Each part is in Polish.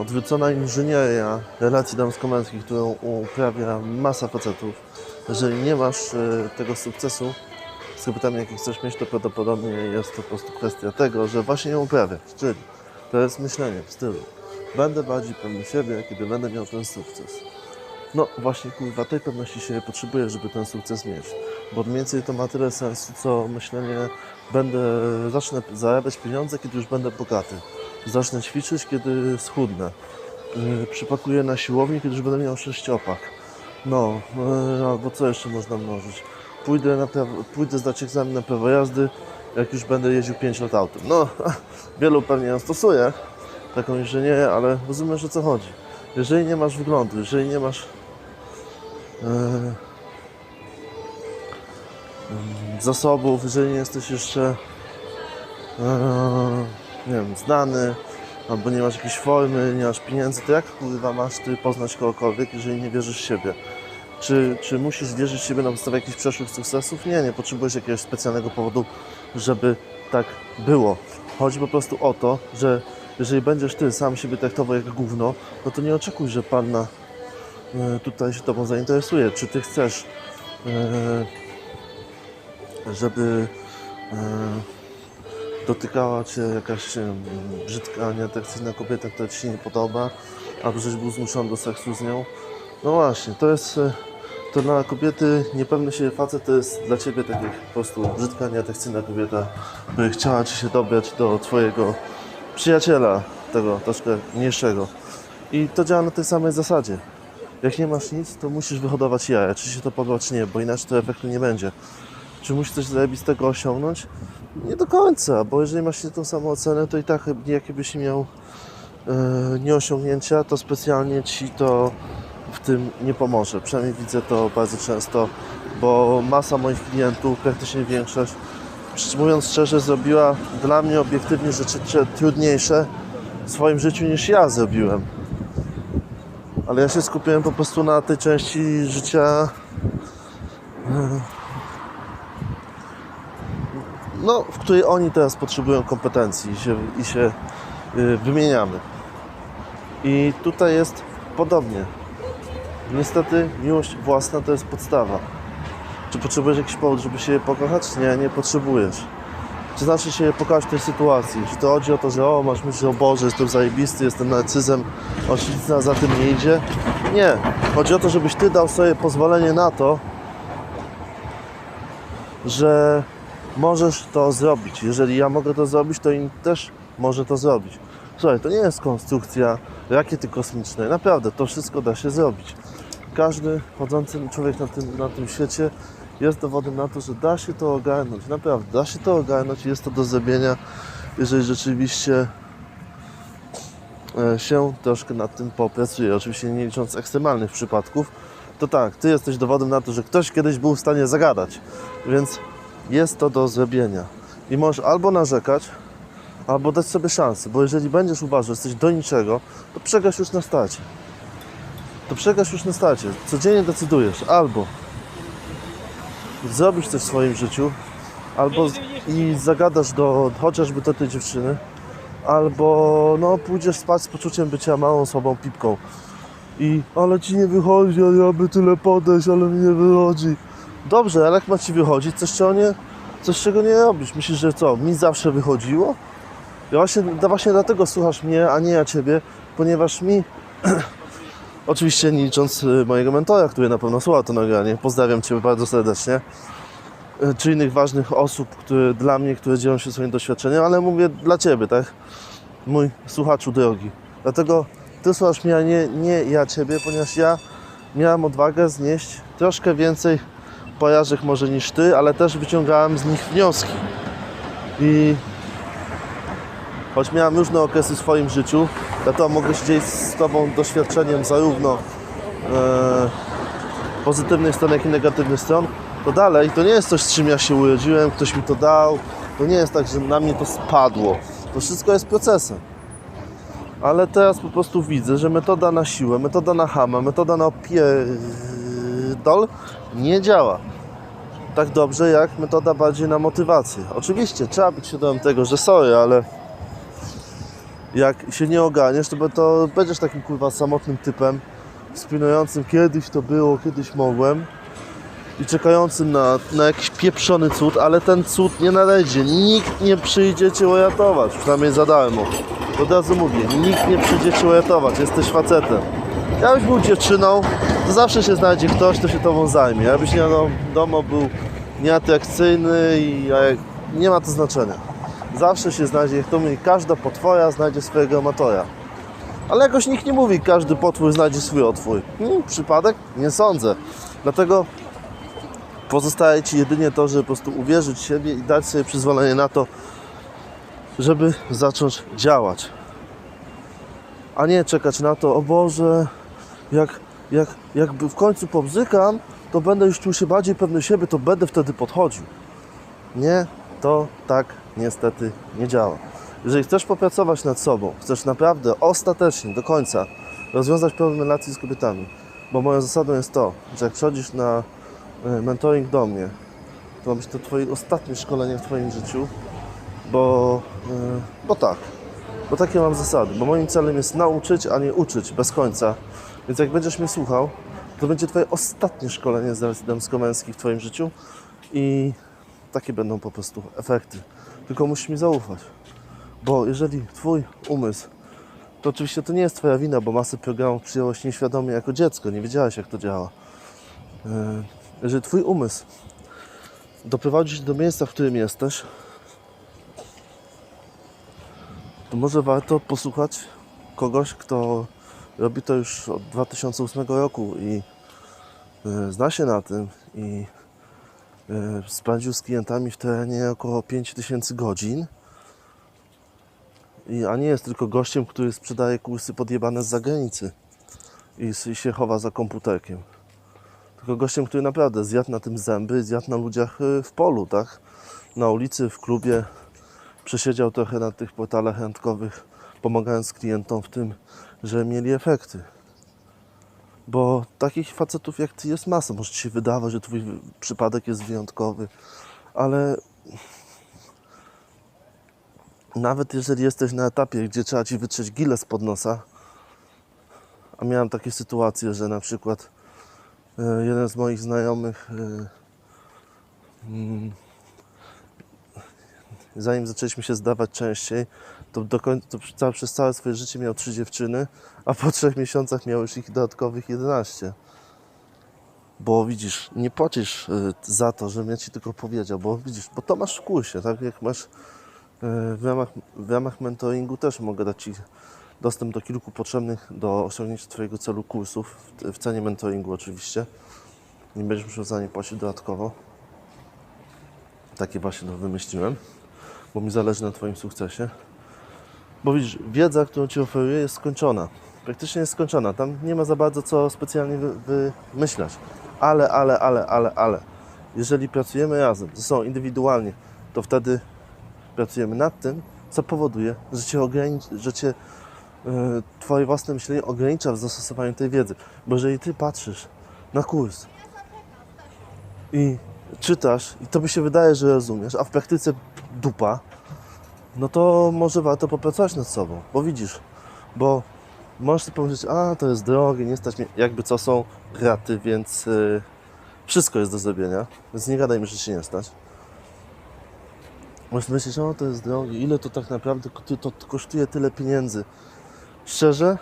odwrócona inżynieria relacji damsko-męskich, którą uprawia masa facetów. Jeżeli nie masz e, tego sukcesu z kobietami, jakich chcesz mieć, to prawdopodobnie jest to po prostu kwestia tego, że właśnie ją uprawiasz. Czyli to jest myślenie w stylu będę bardziej pewny siebie, kiedy będę miał ten sukces. No właśnie, kurwa, tej pewności siebie potrzebuję, żeby ten sukces mieć. Bo mniej więcej to ma tyle sensu, co myślenie, będę, zacznę zarabiać pieniądze, kiedy już będę bogaty. Zacznę ćwiczyć, kiedy schudnę. Yy, przypakuję na siłowni, kiedy już będę miał sześciopak. No, yy, albo co jeszcze można mnożyć? Pójdę, na prawo, pójdę zdać egzamin na prawo jazdy, jak już będę jeździł 5 lat autem. No, wielu pewnie ją stosuje, taką inżynierię, ale rozumiesz o co chodzi. Jeżeli nie masz wyglądu, jeżeli nie masz mm, zasobów, jeżeli nie jesteś jeszcze nie wiem, znany, albo nie masz jakiejś formy, nie masz pieniędzy, to jak kurwa masz ty poznać kogokolwiek, jeżeli nie wierzysz w siebie? Czy, czy musisz wierzyć w siebie na podstawie jakichś przeszłych sukcesów? Nie, nie potrzebujesz jakiegoś specjalnego powodu, żeby tak było. Chodzi po prostu o to, że jeżeli będziesz ty sam siebie traktował jak gówno, no to nie oczekuj, że panna e, tutaj się tobą zainteresuje. Czy ty chcesz, e, żeby e, dotykała cię jakaś brzydka, nieatrakcyjna kobieta, która ci się nie podoba, albo żeś był zmuszony do seksu z nią? No właśnie, to jest... e, To dla kobiety niepewny się facet to jest dla ciebie tak jak po prostu brzydka, nieatrakcyjna kobieta, by chciała ci się dobrać do twojego przyjaciela, tego troszkę mniejszego. I to działa na tej samej zasadzie. Jak nie masz nic, to musisz wyhodować jaja, czy się to podoba, czy nie, bo inaczej to efektu nie będzie. Czy musisz coś zajebistego osiągnąć? Nie do końca, bo jeżeli masz tą samą ocenę, to i tak jakie byś miał e, nieosiągnięcia, to specjalnie ci to w tym nie pomoże. Przynajmniej widzę to bardzo często, bo masa moich klientów, praktycznie większość, mówiąc szczerze, zrobiła dla mnie obiektywnie rzeczy trudniejsze w swoim życiu niż ja zrobiłem. Ale ja się skupiłem po prostu na tej części życia. e, No, w której oni teraz potrzebują kompetencji i się, i się y, wymieniamy. I tutaj jest podobnie. Niestety miłość własna to jest podstawa. Czy potrzebujesz jakiś powód, żeby się je pokochać? Nie, nie potrzebujesz. Czy znaczy się je pokochać w tej sytuacji? Czy to chodzi o to, że o, masz myśl, o Boże, jestem zajebisty, jestem narcyzem, oczywiście za tym nie idzie? Nie. Chodzi o to, żebyś Ty dał sobie pozwolenie na to, że możesz to zrobić. Jeżeli ja mogę to zrobić, to inni też może to zrobić. Słuchaj, to nie jest konstrukcja rakiety kosmicznej. Naprawdę, to wszystko da się zrobić. Każdy chodzący człowiek na tym, na tym świecie jest dowodem na to, że da się to ogarnąć. Naprawdę, da się to ogarnąć i jest to do zrobienia, jeżeli rzeczywiście e, się troszkę nad tym popracuje. Oczywiście nie licząc ekstremalnych przypadków, to tak, ty jesteś dowodem na to, że ktoś kiedyś był w stanie zagadać. Więc jest to do zrobienia. I możesz albo narzekać, albo dać sobie szansę, bo jeżeli będziesz uważał, że jesteś do niczego, to przegrasz już na starcie. To przegrasz już na starcie. Codziennie decydujesz albo zrobisz coś w swoim życiu, albo i zagadasz do chociażby do tej dziewczyny, albo no pójdziesz spać z poczuciem bycia małą, słabą pipką. I ale ci nie wychodzi, ale ja by tyle podejść, ale mi nie wychodzi. Dobrze, ale jak ma ci wychodzić, coś czego nie, coś czego nie robisz. Myślisz, że co, mi zawsze wychodziło? Ja właśnie, da- właśnie dlatego słuchasz mnie, a nie ja ciebie, ponieważ mi, oczywiście nie licząc y, mojego mentora, który na pewno słucha to nagranie, pozdrawiam cię bardzo serdecznie, y, czy innych ważnych osób, które dla mnie, które dzielą się swoim doświadczeniem, ale mówię dla ciebie, tak? Mój słuchaczu drogi. Dlatego ty słuchasz mnie, a nie, nie ja ciebie, ponieważ ja miałem odwagę znieść troszkę więcej porażek może niż ty, ale też wyciągałem z nich wnioski. I choć miałem różne okresy w swoim życiu, dlatego mogę się dzielić z tobą doświadczeniem zarówno e, pozytywnych stron, jak i negatywnych stron, to dalej to nie jest coś, z czym ja się urodziłem, ktoś mi to dał. To nie jest tak, że na mnie to spadło. To wszystko jest procesem. Ale teraz po prostu widzę, że metoda na siłę, metoda na hamę, metoda na opierdol nie działa tak dobrze jak metoda bardziej na motywację. Oczywiście trzeba być świadomym tego, że sorry, ale jak się nie ogarniesz, to, to będziesz takim kurwa samotnym typem, wspinającym kiedyś to było, kiedyś mogłem i czekającym na, na jakiś pieprzony cud, ale ten cud nie nadejdzie. Nikt nie przyjdzie cię uratować, przynajmniej za darmo. Od razu mówię, nikt nie przyjdzie cię uratować, jesteś facetem. Jakbyś był dziewczyną, to zawsze się znajdzie ktoś, kto się tobą zajmie. Jakbyś nie wiadomo był nieatrakcyjny i nie ma to znaczenia. Zawsze się znajdzie, jak to mówi, każda potwoja znajdzie swojego amatora. Ale jakoś nikt nie mówi, każdy potwór znajdzie swój otwór. Hmm, przypadek? Nie sądzę. Dlatego pozostaje Ci jedynie to, żeby po prostu uwierzyć w siebie i dać sobie przyzwolenie na to, żeby zacząć działać. A nie czekać na to, o Boże, jak, jak, jakby w końcu pobzykam, to będę już czuł się bardziej pewny siebie, to będę wtedy podchodził. Nie, to tak niestety nie działa. Jeżeli chcesz popracować nad sobą, chcesz naprawdę ostatecznie, do końca rozwiązać problem relacji z kobietami, bo moją zasadą jest to, że jak przychodzisz na e, mentoring do mnie, to ma być to Twoje ostatnie szkolenie w Twoim życiu, bo, e, bo tak, bo takie mam zasady, bo moim celem jest nauczyć, a nie uczyć bez końca. Więc jak będziesz mnie słuchał, to będzie Twoje ostatnie szkolenie z damsko-męskich w Twoim życiu i takie będą po prostu efekty. Tylko musisz mi zaufać. Bo jeżeli Twój umysł, to oczywiście to nie jest Twoja wina, bo masę programów przyjęłaś nieświadomie jako dziecko, nie wiedziałeś jak to działa. Yy, Jeżeli Twój umysł doprowadzi cię do miejsca, w którym jesteś, to może warto posłuchać kogoś, kto robi to już od 2008 roku i yy, zna się na tym i yy, spędził z klientami w terenie około 5000 godzin. I, a nie jest tylko gościem, który sprzedaje kursy podjebane z zagranicy i, i się chowa za komputerkiem. Tylko gościem, który naprawdę zjadł na tym zęby, zjadł na ludziach y, w polu, tak? Na ulicy, w klubie. Przesiedział trochę na tych portalach randkowych, pomagając klientom w tym, że mieli efekty. Bo takich facetów jak ty jest masa. Może ci się wydawać, że twój przypadek jest wyjątkowy, ale nawet jeżeli jesteś na etapie, gdzie trzeba ci wytrzeć gilę spod nosa, a miałem takie sytuacje, że na przykład e, jeden z moich znajomych, e, mm, zanim zaczęliśmy się zdawać częściej, to, do to przez całe swoje życie miał trzy dziewczyny, a po trzech miesiącach miał już ich dodatkowych 11. Bo widzisz, nie płacisz e, za to, żebym ja ci tylko powiedział, bo widzisz, bo to masz w kursie, tak jak masz E, W ramach, w ramach mentoringu też mogę dać Ci dostęp do kilku potrzebnych do osiągnięcia Twojego celu kursów, w cenie mentoringu oczywiście. Nie będziesz musiał za nie płacić dodatkowo. Takie właśnie to wymyśliłem, bo mi zależy na Twoim sukcesie. Bo widzisz, wiedza, którą Ci oferuję jest skończona. Praktycznie jest skończona. Tam nie ma za bardzo co specjalnie wy- wymyślać. Ale, ale, ale, ale, ale. Jeżeli pracujemy razem, ze sobą indywidualnie, to wtedy pracujemy nad tym, co powoduje, że cię, że cię e, twoje własne myślenie ogranicza w zastosowaniu tej wiedzy. Bo jeżeli ty patrzysz na kurs i czytasz i to by się wydaje, że rozumiesz, a w praktyce dupa, no to może warto popracować nad sobą, bo widzisz, bo możesz sobie pomyśleć, a to jest drogie, nie stać mnie, jakby co są raty, więc e, wszystko jest do zrobienia, więc nie gadaj że się nie stać. Możesz myśleć, o to jest drogie, ile to tak naprawdę to kosztuje tyle pieniędzy. Szczerze,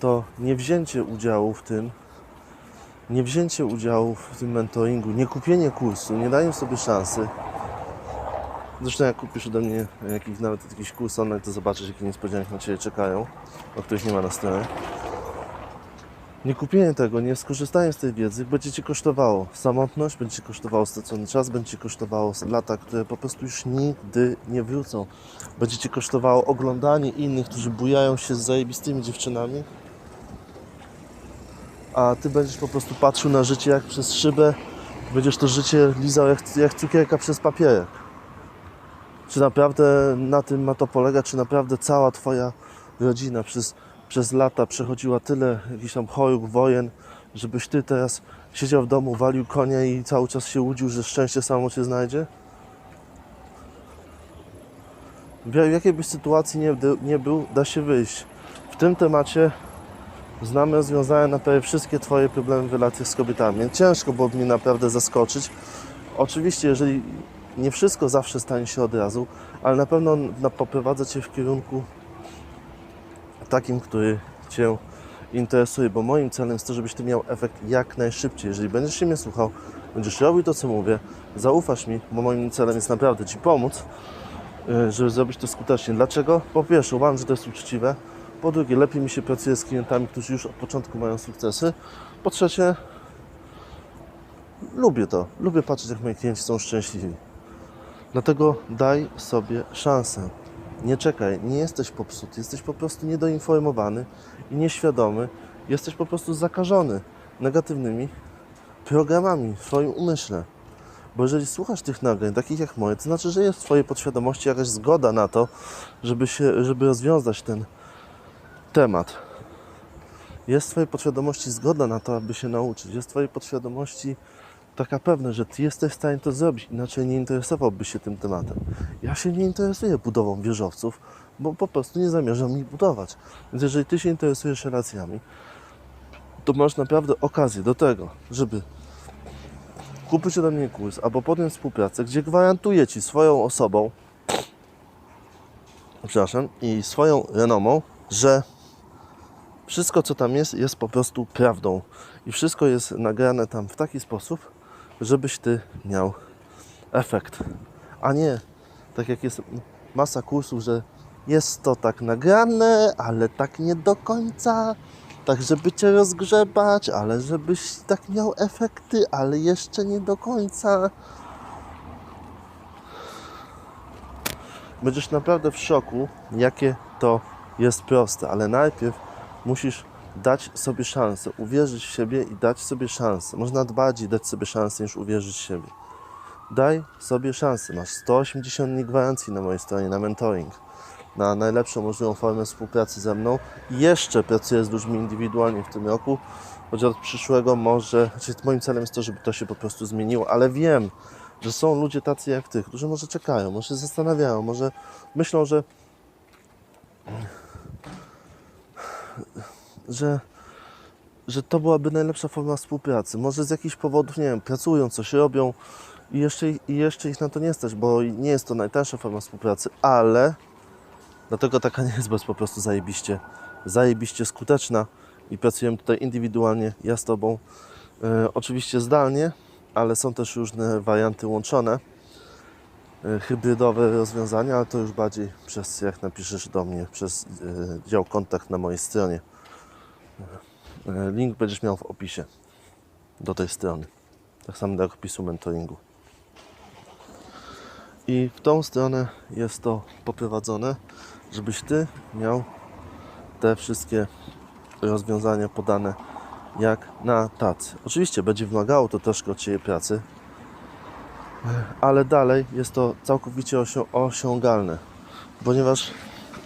to nie wzięcie udziału w tym, nie wzięcie udziału w tym mentoringu, nie kupienie kursu, nie danie sobie szansy. Zresztą jak kupisz ode mnie jakiś, nawet jakiś online, to zobaczysz, jakie niespodzianki na Ciebie czekają, o których nie ma na stronie. Nie kupienie tego, nie skorzystanie z tej wiedzy będzie Cię kosztowało samotność, będzie kosztowało stracony czas, będzie kosztowało lata, które po prostu już nigdy nie wrócą. Będzie Cię kosztowało oglądanie innych, którzy bujają się z zajebistymi dziewczynami, a Ty będziesz po prostu patrzył na życie jak przez szybę, będziesz to życie lizał jak, jak cukierka przez papierek. Czy naprawdę na tym ma to polegać, czy naprawdę cała Twoja rodzina przez, przez lata przechodziła tyle jakichś tam chorób, wojen, żebyś Ty teraz siedział w domu, walił konia i cały czas się łudził, że szczęście samo Cię znajdzie? w jakiej byś sytuacji nie, nie był, da się wyjść. W tym temacie znamy rozwiązania na prawie wszystkie Twoje problemy w relacjach z kobietami. Ciężko byłoby mnie naprawdę zaskoczyć. Oczywiście, jeżeli nie wszystko zawsze stanie się od razu, ale na pewno na, poprowadzę Cię w kierunku takim, który Cię interesuje, bo moim celem jest to, żebyś Ty miał efekt jak najszybciej. Jeżeli będziesz się mnie słuchał, będziesz robił to, co mówię, zaufasz mi, bo moim celem jest naprawdę Ci pomóc, y, żeby zrobić to skutecznie. Dlaczego? Po pierwsze, uważam, że to jest uczciwe. Po drugie, lepiej mi się pracuje z klientami, którzy już od początku mają sukcesy. Po trzecie, lubię to. Lubię patrzeć, jak moi klienci są szczęśliwi. Dlatego daj sobie szansę. Nie czekaj, nie jesteś popsuty, jesteś po prostu niedoinformowany i nieświadomy. Jesteś po prostu zakażony negatywnymi programami w Twoim umyśle. Bo jeżeli słuchasz tych nagrań, takich jak moje, to znaczy, że jest w Twojej podświadomości jakaś zgoda na to, żeby, się, żeby rozwiązać ten temat. Jest w Twojej podświadomości zgoda na to, aby się nauczyć. Jest w Twojej podświadomości taka pewność, że Ty jesteś w stanie to zrobić, inaczej nie interesowałbyś się tym tematem. Ja się nie interesuję budową wieżowców, bo po prostu nie zamierzam ich budować. Więc jeżeli Ty się interesujesz relacjami, to masz naprawdę okazję do tego, żeby kupić ode mnie kurs albo podjąć współpracę, gdzie gwarantuję Ci swoją osobą, przepraszam, i swoją renomą, że wszystko, co tam jest, jest po prostu prawdą. I wszystko jest nagrane tam w taki sposób, żebyś Ty miał efekt. A nie tak jak jest masa kursów, że jest to tak nagrane, ale tak nie do końca. Tak, żeby Cię rozgrzebać, ale żebyś tak miał efekty, ale jeszcze nie do końca. Będziesz naprawdę w szoku, jakie to jest proste, ale najpierw musisz dać sobie szansę, uwierzyć w siebie i dać sobie szansę. Można bardziej dać sobie szansę niż uwierzyć w siebie. Daj sobie szansę. Masz 180 dni gwarancji na mojej stronie na mentoring, na najlepszą możliwą formę współpracy ze mną. Jeszcze pracuję z ludźmi indywidualnie w tym roku, choć od przyszłego może, znaczy moim celem jest to, żeby to się po prostu zmieniło, ale wiem, że są ludzie tacy jak ty, którzy może czekają, może się zastanawiają, może myślą, że że, że to byłaby najlepsza forma współpracy. Może z jakichś powodów, nie wiem, pracują, coś robią i jeszcze, i jeszcze ich na to nie stać, bo nie jest to najtańsza forma współpracy, ale dlatego taka nie jest, bo jest po prostu zajebiście, zajebiście skuteczna i pracujemy tutaj indywidualnie, ja z Tobą, e, oczywiście zdalnie, ale są też różne warianty łączone, e, hybrydowe rozwiązania, ale to już bardziej przez, jak napiszesz do mnie, przez e, dział kontakt na mojej stronie. Link będziesz miał w opisie do tej strony. Tak samo jak opisu mentoringu. I w tą stronę jest to poprowadzone, żebyś Ty miał te wszystkie rozwiązania podane jak na tacy. Oczywiście będzie wymagało to troszkę od Ciebie pracy, ale dalej jest to całkowicie osią- osiągalne, ponieważ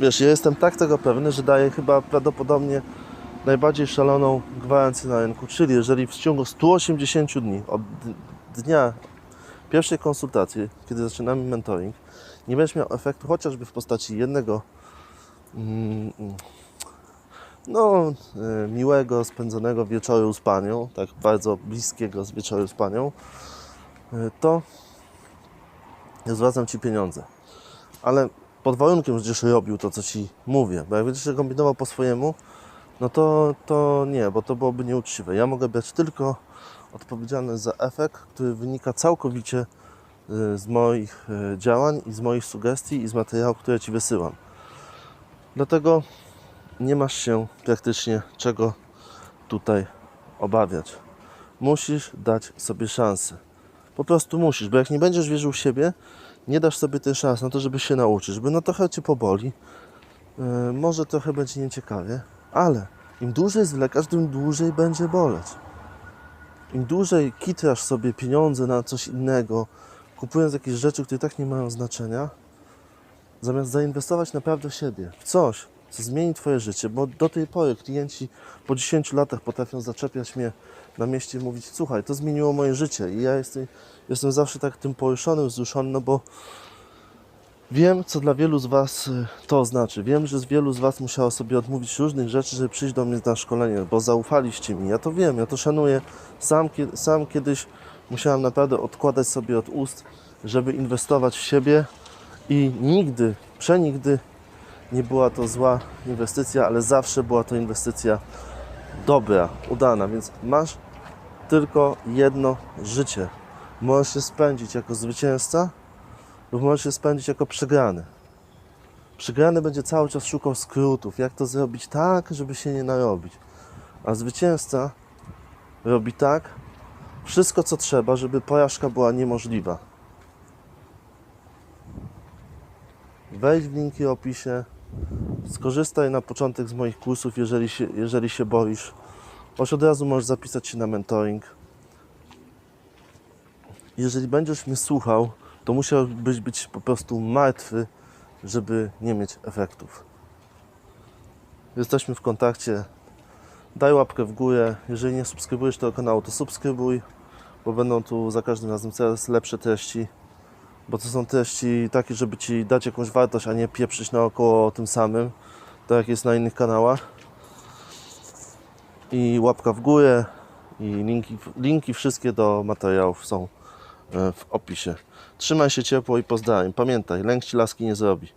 wiesz, ja jestem tak tego pewny, że daję chyba prawdopodobnie najbardziej szaloną gwarancję na rynku, czyli jeżeli w ciągu 180 dni od dnia pierwszej konsultacji, kiedy zaczynamy mentoring, nie będziesz miał efektu chociażby w postaci jednego mm, no, e, miłego, spędzonego wieczoru z panią, tak bardzo bliskiego z wieczoru z panią, e, to zwracam Ci pieniądze. Ale pod warunkiem, że będziesz robił to, co Ci mówię, bo jak będziesz kombinował po swojemu, no to, to nie, bo to byłoby nieuczciwe. Ja mogę brać tylko odpowiedzialność za efekt, który wynika całkowicie y, z moich y, działań i z moich sugestii i z materiałów, które Ci wysyłam. Dlatego nie masz się praktycznie czego tutaj obawiać. Musisz dać sobie szansę. Po prostu musisz, bo jak nie będziesz wierzył w siebie, nie dasz sobie tej szansy na to, żeby się nauczyć, żeby no trochę Cię poboli, yy, może trochę będzie nieciekawie, ale im dłużej zwlekasz, tym dłużej będzie boleć. Im dłużej kitrasz sobie pieniądze na coś innego, kupując jakieś rzeczy, które tak nie mają znaczenia, zamiast zainwestować naprawdę w siebie, w coś, co zmieni Twoje życie, bo do tej pory klienci po 10 latach potrafią zaczepiać mnie na mieście i mówić, słuchaj, to zmieniło moje życie i ja jestem, jestem zawsze tak tym poruszony, wzruszony, no bo Wiem, co dla wielu z Was y, to znaczy. Wiem, że wielu z Was musiało sobie odmówić różnych rzeczy, żeby przyjść do mnie na szkolenie, bo zaufaliście mi. Ja to wiem, ja to szanuję. Sam, sam kiedyś musiałem naprawdę odkładać sobie od ust, żeby inwestować w siebie i nigdy, przenigdy nie była to zła inwestycja, ale zawsze była to inwestycja dobra, udana, więc masz tylko jedno życie. Możesz się spędzić jako zwycięzca lub się spędzić jako przegrany. Przegrany będzie cały czas szukał skrótów, jak to zrobić tak, żeby się nie narobić. A zwycięzca robi tak, wszystko co trzeba, żeby porażka była niemożliwa. Wejdź w linki opisie, skorzystaj na początek z moich kursów, jeżeli się, jeżeli się boisz. Choć od razu możesz zapisać się na mentoring. Jeżeli będziesz mnie słuchał, to musiałbyś być po prostu martwy, żeby nie mieć efektów. Jesteśmy w kontakcie. Daj łapkę w górę. Jeżeli nie subskrybujesz tego kanału, to subskrybuj, bo będą tu za każdym razem coraz lepsze treści. Bo to są treści takie, żeby ci dać jakąś wartość, a nie pieprzyć naokoło tym samym, tak jak jest na innych kanałach. I łapka w górę, i linki, linki wszystkie do materiałów są w opisie. Trzymaj się ciepło i pozdrawiam. Pamiętaj, lęk ci laski nie zrobi.